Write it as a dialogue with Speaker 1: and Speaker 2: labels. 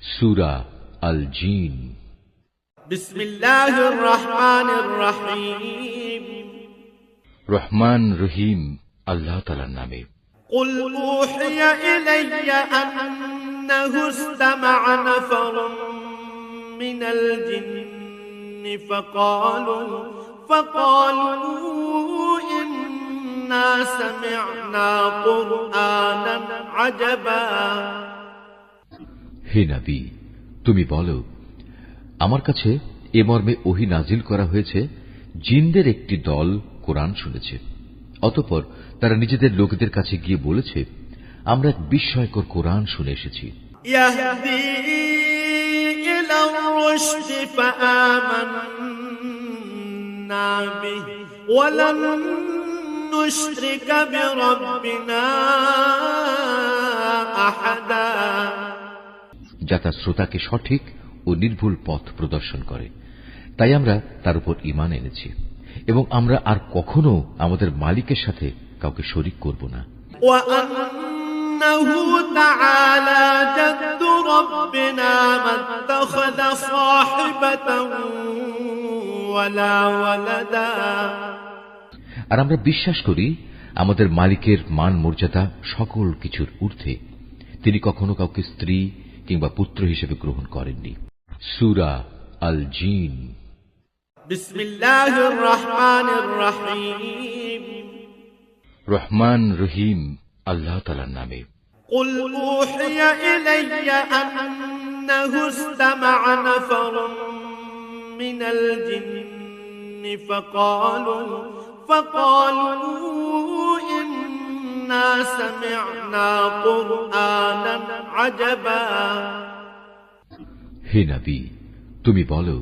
Speaker 1: سورة الجين
Speaker 2: بسم الله الرحمن الرحيم.
Speaker 1: رحمن رحيم الله تعالى نامي.
Speaker 2: قل أوحي إلي أنه استمع نفر من الجن فقالوا فقالوا إنا سمعنا قرآنا عجبا.
Speaker 1: হে নবী তুমি বলো আমার কাছে এ মর্মে ওহি নাজিল করা হয়েছে জিনদের একটি দল কোরআন শুনেছে অতঃপর তারা নিজেদের লোকদের কাছে গিয়ে বলেছে আমরা এক বিস্ময়কর কোরআন শুনে এসেছি
Speaker 2: يهدي إلى الرشد فآمنا به ولن نشرك بربنا أحدا
Speaker 1: যা তার শ্রোতাকে সঠিক ও নির্ভুল পথ প্রদর্শন করে। তাই আমরা তার উপর ইমান এনেছি এবং আমরা আর কখনো আমাদের মালিকের সাথে কাউকে শরিক করব না। আর আমরা বিশ্বাস করি আমাদের মালিকের মান মর্যাদা সকল কিছুর ঊর্ধ্বে। তিনি কখনো কাউকে স্ত্রী কিংবা পুত্র হিসেবে গ্রহণ করেননি সুরা আল জিন
Speaker 2: بسم الله الرحمن الرحيم
Speaker 1: রহমান রহিম আল্লাহ তালার নামে
Speaker 2: قل أوحي إلي أنه استمع نفر من الجن فقالوا فقالوا إنا سمعنا قرآنا عجبا
Speaker 1: হে নবী তুমি বলো